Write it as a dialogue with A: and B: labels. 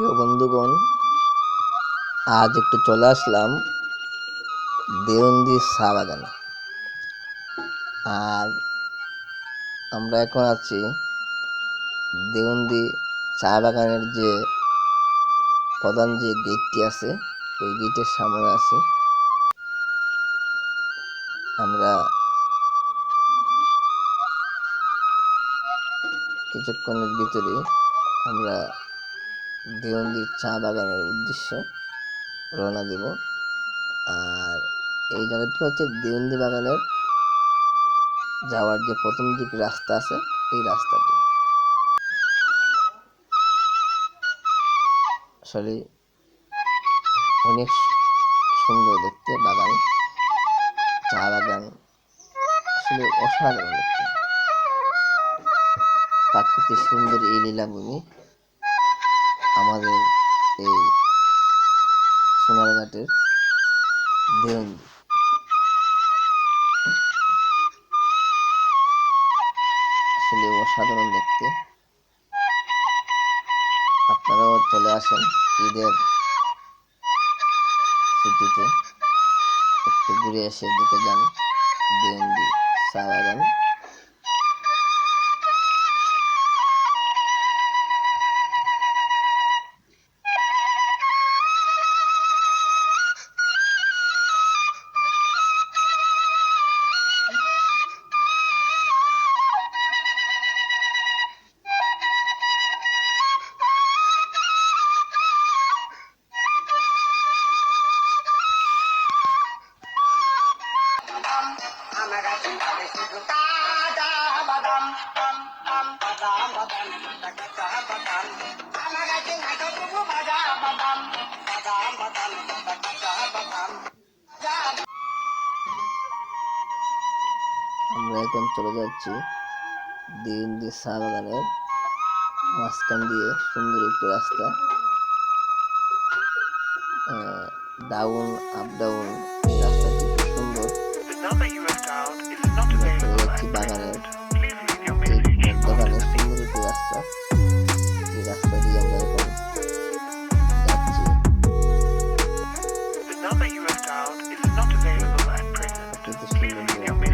A: প্রিয় বন্ধুগণ, আজ একটু চলে আসলাম দেওন্দি চা বাগানে। আর আমরা এখন আছি দেওন্দি চা বাগানের যে প্রধান যে গেটটি আছে, ওই গেটের সামনে আছি। আমরা কিছুক্ষণের ভিতরে আমরা দেওন্দি চা বাগানের উদ্দেশ্যে রওনা দেব। আর এই জায়গাটি হচ্ছে দেওন্দি বাগানের যাওয়ার যে প্রথম দিক রাস্তা আছে, এই রাস্তাটি। আসলে অনেক সুন্দর দেখতে বাগান। চা বাগান আসলে অসাধারণ দেখতে। প্রাকৃতিক সুন্দর এই লীলাভূমি আমাদের এই সোনারঘাটের দেওয়ানি আসলে অসাধারণ দেখতে। আপনারাও চলে আসেন ঈদের ছুটিতে। একটু ঘুরে এসে দেখে যান দেওয়ানি চা বাগান
B: আমার এখন চলে যাচ্ছি দিন দিয়ে চা বাগানের মাঝখান দিয়ে সুন্দর একটি রাস্তা। Down up down number
A: you is not available at present. Please leave your message is not available at present. Please leave your message.